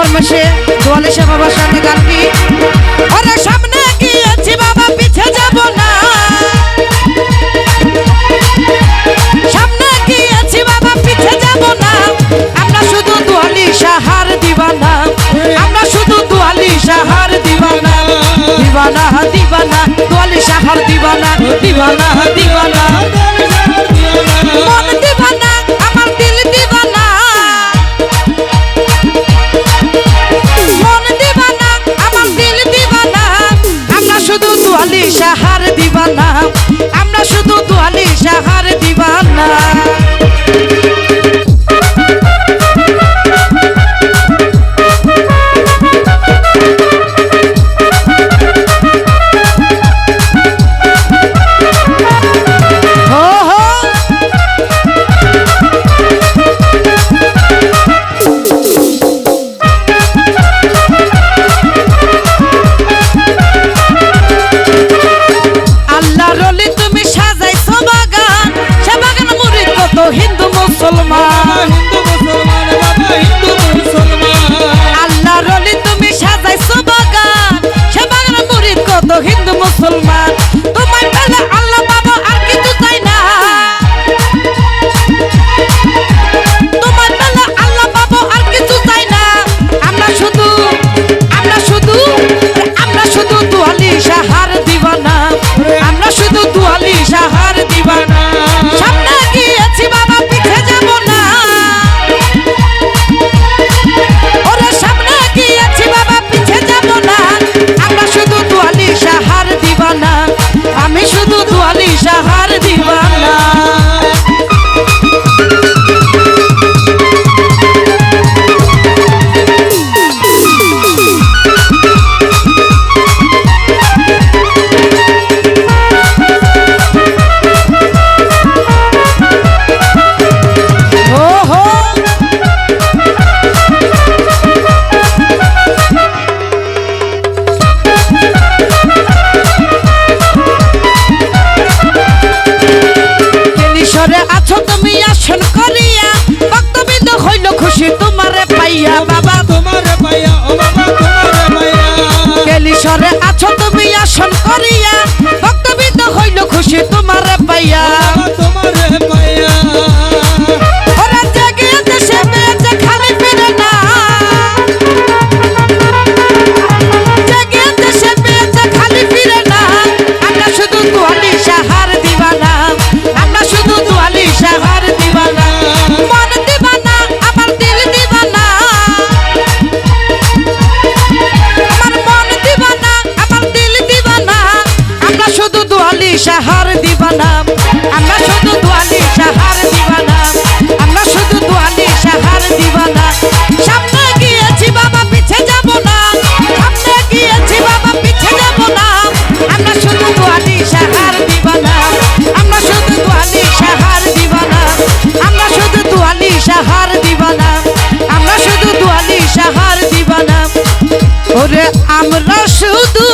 ফরমেশে দোয়ালে শ্যামা বাসাতে গানটি। আরে সামনে গিয়েছি বাবা, পিছে যাব না। সামনে গিয়েছি বাবা, পিছে যাব না। আমরা শুধু দোয়ালি সাহার দিবানা। আমরা শুধু দোয়ালি সাহার দিবানা। দিবানা দিবানা, দোয়ালি সাহার দিবানা দিবানা দিবানা। সাহার দিবানা আমরা শুধু দোয়ালি সাহার দিবানা। মুসলমান। হিন্দু মুসলমান হিন্দু মুসলমান। দোয়ালি সাহার দিবানাম। আমরা শুধু দোয়ালি সাহার দিবানাম। আমরা শুধু দোয়ালি সাহার দিবানা সামনে গিয়েছি বাবা, পিছে যাব না। সামনে গিয়েছি বাবা, পিছে যাব না। আমরা শুধু দোয়ালি সাহার দিবানাম। আমরা শুধু দোয়ালি সাহার দিবানাম। আমরা শুধু দোয়ালি সাহার দিবানাম। আমরা শুধু দোয়ালি সাহার দিবানাম। ওরে, আমরা শুধু